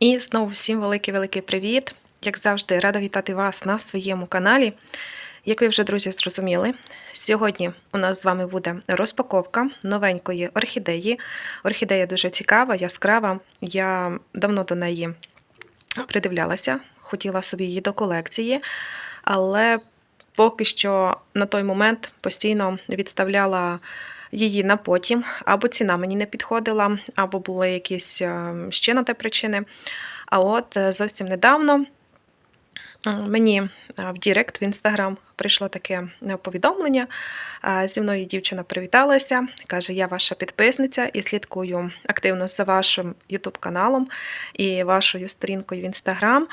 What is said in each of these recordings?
І знову всім великий-великий привіт! Як завжди, рада вітати вас на своєму каналі. Як ви вже, друзі, зрозуміли, сьогодні у нас з вами буде розпаковка новенької орхідеї. Орхідея дуже цікава, яскрава. Я давно до неї придивлялася, хотіла собі її до колекції, але поки що на той момент постійно відставляла її на потім, або ціна мені не підходила, або були якісь е, ще на те причини. А от е, зовсім недавно мені е, в Дірект в інстаграм прийшло таке повідомлення. Зі мною дівчина привіталася, каже: Я ваша підписниця і слідкую активно за вашим ютуб каналом і вашою сторінкою в інстаграм.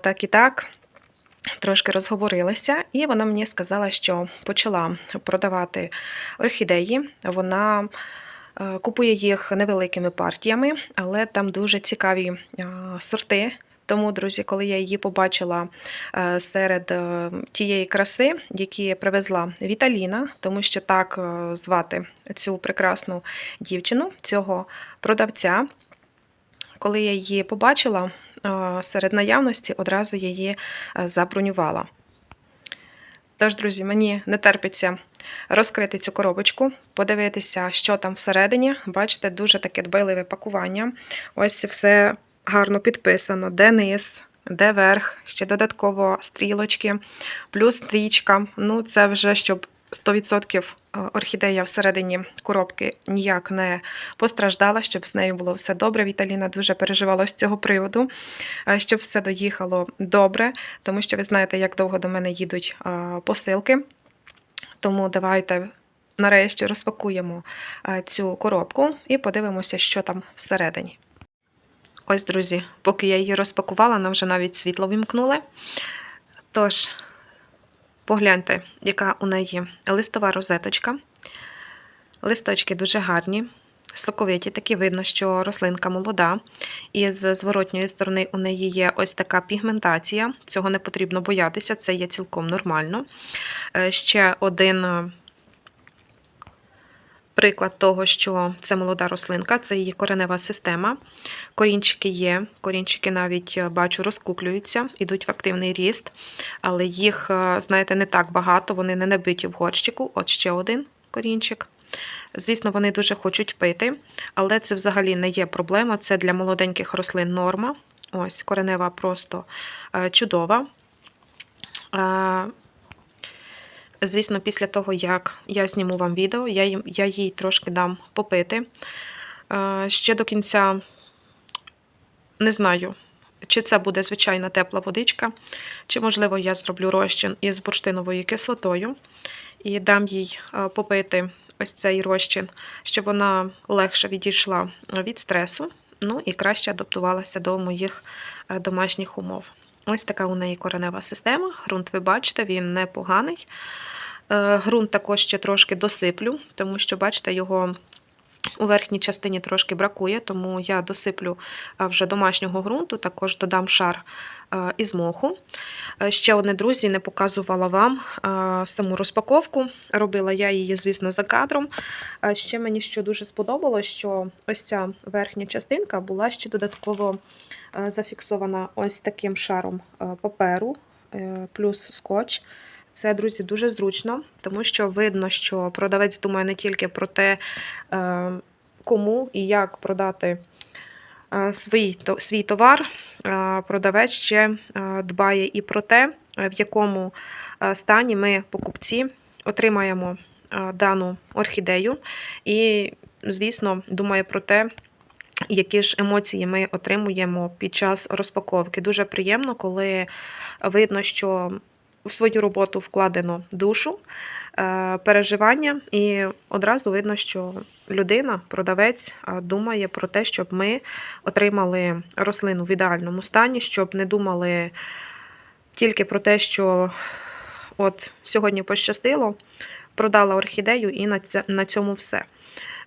Так і так. Трошки розговорилася, і вона мені сказала, що почала продавати орхідеї. Вона е, купує їх невеликими партіями, але там дуже цікаві е, сорти. Тому, друзі, коли я її побачила е, серед тієї краси, які привезла Віталіна, тому що так звати цю прекрасну дівчину, цього продавця, коли я її побачила серед наявності, одразу її е, забронювала. Тож, друзі, мені не терпиться розкрити цю коробочку, подивитися, що там всередині. Бачите, дуже таке дбайливе пакування. Ось все гарно підписано, де низ, де верх, ще додатково стрілочки, плюс стрічка. Ну, це вже щоб 100% орхідея всередині коробки ніяк не постраждала, щоб з нею було все добре. Віталіна дуже переживала з цього приводу, е, щоб все доїхало добре, тому що ви знаєте, як довго до мене їдуть е, посилки. Тому давайте нарешті розпакуємо е, цю коробку і подивимося, що там всередині. Ось, друзі, поки я її розпакувала, нам вже навіть світло вімкнули. Тож, погляньте, яка у неї листова розеточка. Листочки дуже гарні, соковиті, такі видно, що рослинка молода. І з зворотньої сторони у неї є ось така пігментація. Цього не потрібно боятися, це є цілком нормально. Е, Ще один приклад того, що це молода рослинка, це її коренева система. Корінчики є, корінчики навіть е, бачу, розкуклюються, ідуть в активний ріст, але їх, е, знаєте, не так багато, вони не набиті в горщику. От ще один корінчик. Звісно, вони дуже хочуть пити, але це взагалі не є проблема. Це для молоденьких рослин норма. Ось, коренева просто е, чудова. Звісно, після того, як я зніму вам відео, я я їй трошки дам попити. Е, Ще до кінця не знаю, чи це буде звичайна тепла водичка, чи, можливо, я зроблю розчин із бурштиновою кислотою і дам їй е, попити ось цей розчин, щоб вона легше відійшла від стресу, ну і краще адаптувалася до моїх е, домашніх умов. Ось така у неї коренева система. Грунт, ви бачите, він непоганий. Е, Грунт також ще трошки досиплю, тому що, бачите, його у верхній частині трошки бракує, тому я досиплю е, вже домашнього ґрунту, також додам шар е, із моху. Е, Ще одне, друзі, не показувала вам саму розпаковку. Робила я її, звісно, за кадром. Ще мені що дуже сподобалось, що ось ця верхня частинка була ще додатково зафіксована ось таким шаром паперу, плюс скотч. Це, друзі, дуже зручно, тому що видно, що продавець думає не тільки про те, е, кому і як продати е, свій, свій товар. Продавець ще е, дбає і про те, в якому стані ми, покупці, отримаємо дану орхідею. І, звісно, думає про те, які ж емоції ми отримуємо під час розпаковки. Дуже приємно, коли видно, що в свою роботу вкладено душу, е, переживання, і одразу видно, що людина, продавець, е, думає про те, щоб ми отримали рослину в ідеальному стані, щоб не думали тільки про те, що от сьогодні пощастило, продала орхідею і на цьому все.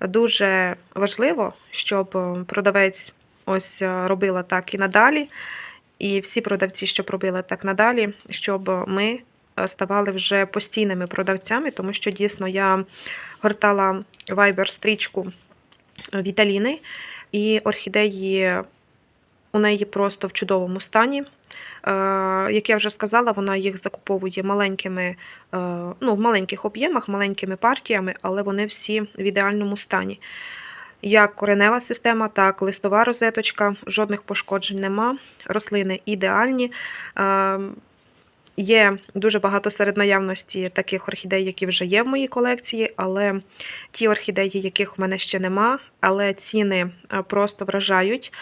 Дуже важливо, щоб е, продавець ось робила так і надалі. І всі продавці, щоб робили так надалі, щоб ми е, ставали вже постійними продавцями, тому що дійсно я гортала Viber стрічку Віталіни, і орхідеї у неї просто в чудовому стані. Е, Як я вже сказала, вона їх закуповує маленькими, е, ну, в маленьких об'ємах, маленькими партіями, але вони всі в ідеальному стані. Як коренева система, так листова розеточка, жодних пошкоджень нема. Рослини ідеальні. Е, Є дуже багато серед наявності таких орхідей, які вже є в моїй колекції, але ті орхідеї, яких в мене ще нема, але ціни е, просто вражають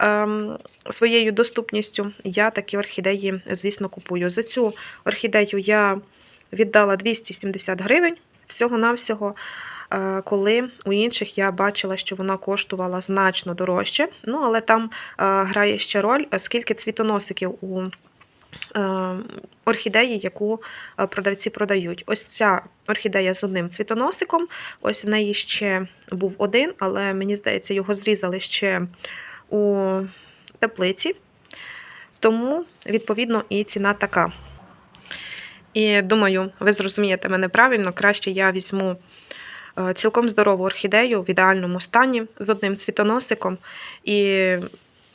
ем, своєю доступністю. Я такі орхідеї, звісно, купую. За цю орхідею я віддала 270 гривень всього-навсього. Коли у інших я бачила, що вона коштувала значно дорожче. Ну, але там грає ще роль, скільки цвітоносиків у орхідеї, яку продавці продають. Ось ця орхідея з одним цвітоносиком. Ось в неї ще був один, але мені здається, його зрізали ще у теплиці. Тому, відповідно, і ціна така. І думаю, ви зрозумієте мене правильно, краще я візьму цілком здорову орхідею в ідеальному стані з одним цвітоносиком. І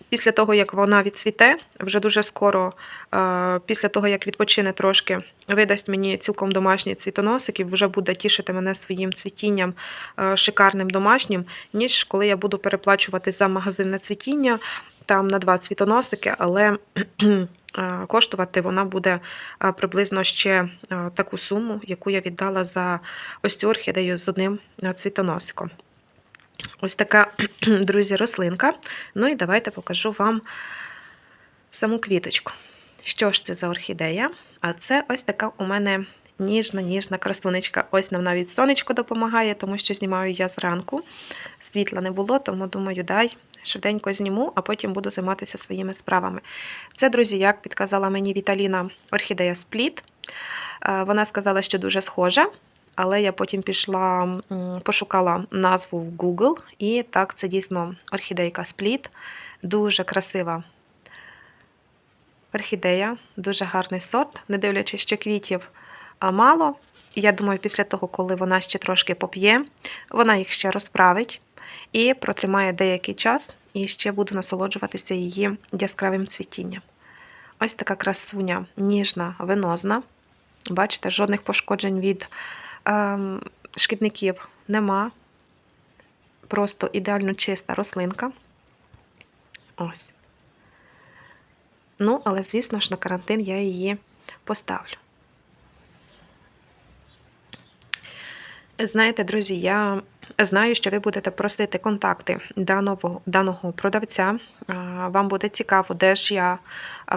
після того, як вона відцвіте, вже дуже скоро, е, після того, як відпочине трошки, видасть мені цілком домашній цвітоносик і вже буде тішити мене своїм цвітінням е, шикарним домашнім, ніж коли я буду переплачувати за магазинне цвітіння там на два цвітоносики, але коштувати вона буде приблизно ще таку суму, яку я віддала за ось цю орхідею з одним цвітоносиком. Ось така, друзі, рослинка. Ну і давайте покажу вам саму квіточку. Що ж це за орхідея? А це ось така у мене ніжна, ніжна красунечка. Ось нам навіть сонечко допомагає, тому що знімаю я зранку. Світла не було, тому думаю, дай швиденько зніму, а потім буду займатися своїми справами. Це, друзі, як підказала мені Віталіна орхідея спліт. Е, Вона сказала, що дуже схожа. Але я потім пішла, пошукала назву в Google, і так, це дійсно орхідейка спліт. Дуже красива орхідея, дуже гарний сорт, не дивлячись, що квітів мало. Я думаю, після того, коли вона ще трошки поп'є, вона їх ще розправить і протримає деякий час, і ще буду насолоджуватися її яскравим цвітінням. Ось така красуня, ніжна, венозна. Бачите, жодних пошкоджень від ем, шкідників нема. Просто ідеально чиста рослинка. Ось. Ну, але, звісно ж, на карантин я її поставлю. Знаєте, друзі, я знаю, що ви будете просити контакти даного, даного продавця. Вам буде цікаво, де ж я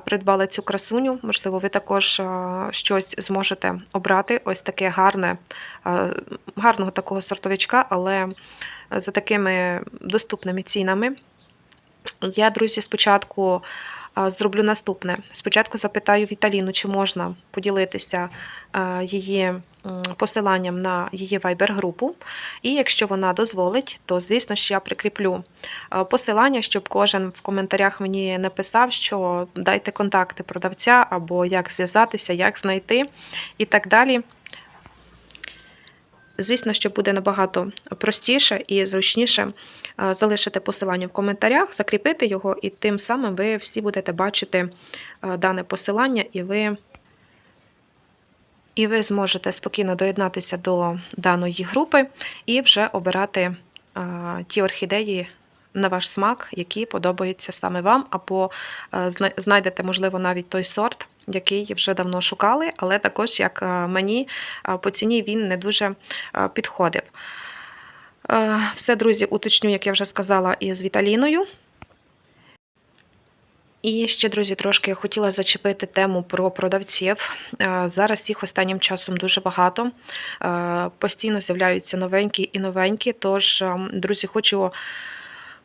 придбала цю красуню. Можливо, ви також щось зможете обрати. Ось таке гарне, гарного такого сортовичка, але за такими доступними цінами. Я, друзі, спочатку зроблю наступне. Спочатку запитаю Віталіну, чи можна поділитися її посиланням на її Viber-групу. І якщо вона дозволить, то, звісно ж, я прикріплю посилання, щоб кожен в коментарях мені написав, що дайте контакти продавця, або як зв'язатися, як знайти і так далі. Звісно, що буде набагато простіше і зручніше е, залишити посилання в коментарях, закріпити його, і тим самим ви всі будете бачити е, дане посилання, і ви, і ви зможете спокійно доєднатися до даної групи і вже обирати е, ті орхідеї. На ваш смак, які подобаються саме вам, або знайдете, можливо, навіть той сорт, який вже давно шукали, але також, як мені, по ціні він не дуже підходив. Е, Все, друзі, уточню, як я вже сказала, із Віталіною. І ще, друзі, трошки хотіла зачепити тему про продавців. Е, Зараз їх останнім часом дуже багато. Е, Постійно з'являються новенькі і новенькі. Тож, друзі, хочу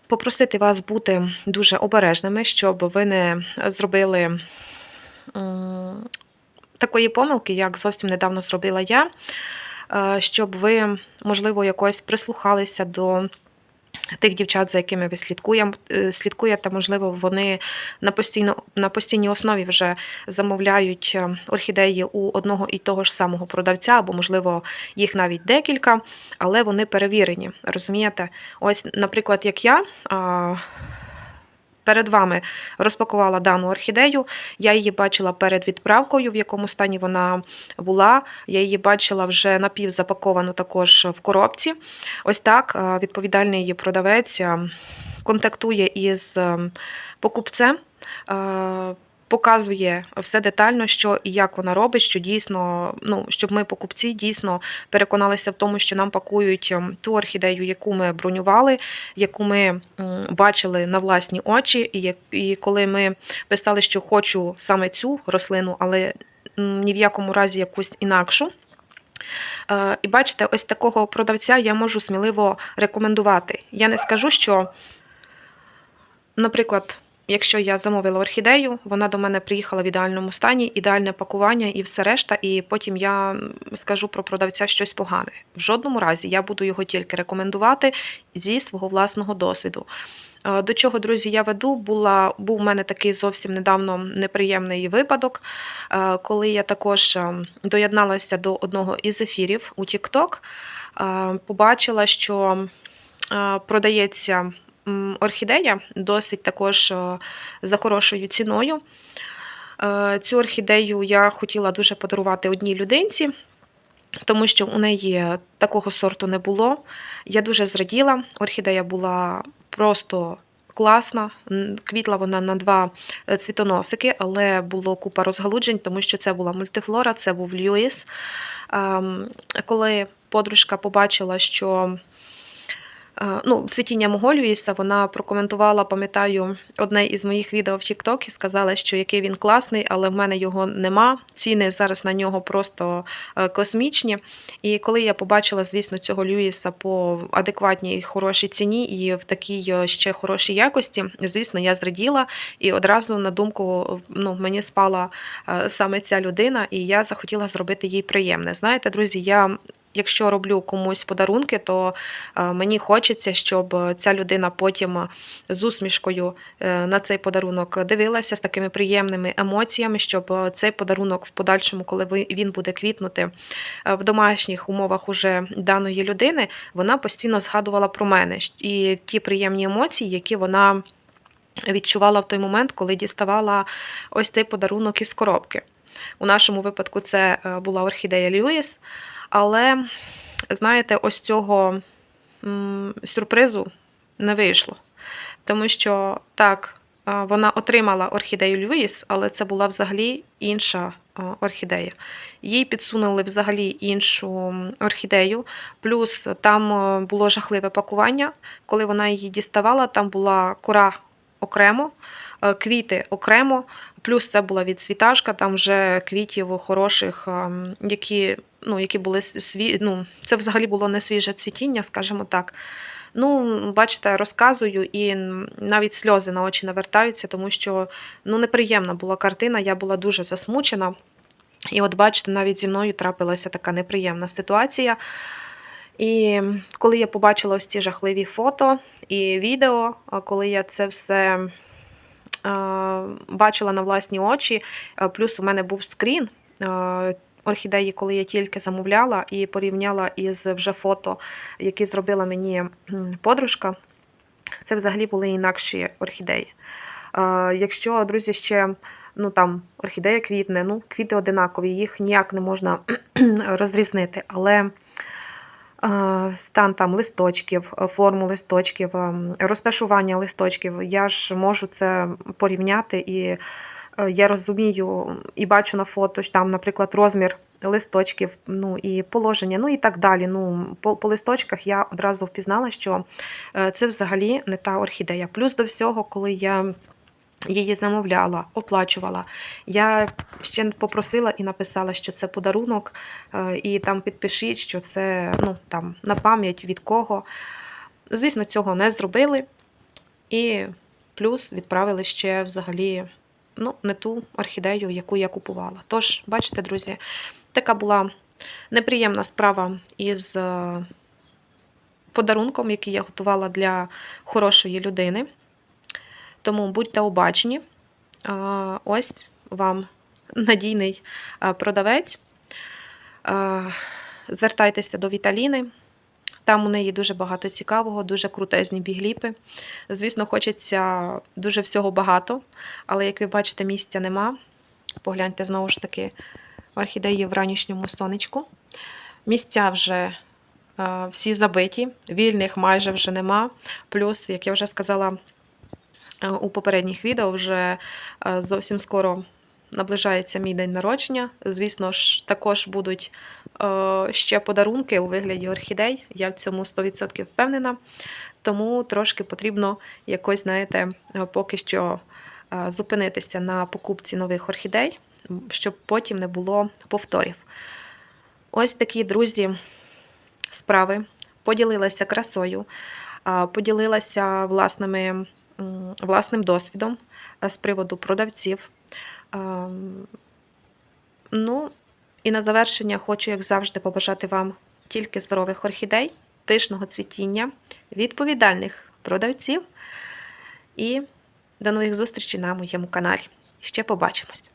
попросити вас бути дуже обережними, щоб ви не зробили такої помилки, як зовсім недавно зробила я, щоб ви, можливо, якось прислухалися до. Тих дівчат, за якими ви слідкуєм- е, слідкуєте, можливо, вони на, постійно, на постійній основі вже замовляють е, орхідеї у одного і того ж самого продавця, або, можливо, їх навіть декілька, але вони перевірені. Розумієте? Ось, наприклад, як я. Перед вами розпакувала дану орхідею. Я її бачила перед відправкою, в якому стані вона була. Я її бачила вже напівзапаковану також в коробці. Ось так е, відповідальний її продавець е, контактує із е, покупцем. Показує все детально, що і як вона робить, що дійсно, ну щоб ми покупці дійсно переконалися в тому, що нам пакують ем, ту орхідею, яку ми бронювали, яку ми бачили на власні очі, і і коли ми писали, що хочу саме цю рослину, але ні в якому разі якусь інакшу. Е, І бачите, ось такого продавця я можу сміливо рекомендувати. Я не скажу, що, наприклад, якщо я замовила орхідею, вона до мене приїхала в ідеальному стані, ідеальне пакування і все решта, і потім я скажу про продавця щось погане. В жодному разі я буду його тільки рекомендувати зі свого власного досвіду. Е, До чого, друзі, я веду, була, був у мене такий зовсім недавно неприємний випадок, е, коли я також е, доєдналася до одного із ефірів у TikTok, побачила, що продається орхідея досить також е, за хорошою ціною. Е, Цю орхідею я хотіла дуже подарувати одній людинці. Тому що у неї такого сорту не було. Я дуже зраділа. Орхідея була просто класна. Квітла вона на два е, цвітоносики, але було купа розгалуджень, тому що це була мультифлора, це був Льюіс. Ем, Коли подружка побачила, що ну, цвітіння мого Льюіса, вона прокоментувала, пам'ятаю, одне із моїх відео в TikTok і сказала, що який він класний, але в мене його нема. Ціни зараз на нього просто е, космічні. І коли я побачила, звісно, цього Льюіса по адекватній хорошій ціні і в такій е, ще хорошій якості, звісно, я зраділа і одразу на думку ну, мені спала е, саме ця людина, і я захотіла зробити їй приємне. Знаєте, друзі, я. Якщо роблю комусь подарунки, то е, мені хочеться, щоб ця людина потім з усмішкою е, на цей подарунок дивилася з такими приємними емоціями, щоб е, цей подарунок в подальшому, коли він буде квітнути е, в домашніх умовах уже даної людини, вона постійно згадувала про мене і ті приємні емоції, які вона відчувала в той момент, коли діставала ось цей подарунок із коробки. У нашому випадку це е, була орхідея Льюіс, але знаєте, ось цього сюрпризу не вийшло. Тому що так, вона отримала орхідею Льюіс, але це була взагалі інша орхідея. Їй підсунули взагалі іншу орхідею. Плюс там е, було жахливе пакування. Коли вона її діставала, там була кора окремо, е, квіти окремо. Плюс це була відцвіташка, там вже квітів хороших, ем, які, ну, які були сві... ну, це взагалі було не свіже цвітіння, скажімо так. Ну, бачите, розказую, і навіть сльози на очі навертаються, тому що ну, неприємна була картина, я була дуже засмучена. І от бачите, навіть зі мною трапилася така неприємна ситуація. І коли я побачила ось ці жахливі фото і відео, коли я це все бачила на власні очі, плюс у мене був скрін орхідеї, коли я тільки замовляла, і порівняла із вже фото, які зробила мені подружка, це взагалі були інакші орхідеї. Якщо, друзі, ще ну там орхідея квітне, ну квіти одинакові, їх ніяк не можна розрізнити, але стан там листочків, е, форму листочків, ем, розташування листочків, я ж можу це порівняти і е, я розумію і бачу на фото, там, наприклад, розмір листочків, ну і положення, ну і так далі. Ну, по, по листочках я одразу впізнала, що е, це взагалі не та орхідея. Плюс до всього, коли я її замовляла, оплачувала. Я ще попросила і написала, що це подарунок, е, і там підпишіть, що це ну, там, на пам'ять від кого. Звісно, цього не зробили. І плюс відправили ще взагалі ну, не ту орхідею, яку я купувала. Тож, бачите, друзі, така була неприємна справа із е, подарунком, який я готувала для хорошої людини. Тому будьте обачні. Ось вам надійний продавець. Звертайтеся до Віталіни. Там у неї дуже багато цікавого, дуже крутезні бігліпи. Звісно, хочеться дуже всього багато, але як ви бачите, місця нема. Погляньте знову ж таки орхідеї в ранішньому сонечку. Місця вже всі забиті, вільних майже вже нема. Плюс, як я вже сказала у попередніх відео, вже е, зовсім скоро наближається мій день народження. Звісно ж, також будуть е, ще подарунки у вигляді орхідей. Я в цьому 100% впевнена. Тому трошки потрібно якось, знаєте, е, поки що е, зупинитися на покупці нових орхідей, щоб потім не було повторів. Ось такі друзі справи. Поділилася красою, поділилася власними, власним досвідом е, з приводу продавців. Ем, Ну, і на завершення хочу, як завжди, побажати вам тільки здорових орхідей, пишного цвітіння, відповідальних продавців. І до нових зустрічей на моєму каналі. Ще побачимось!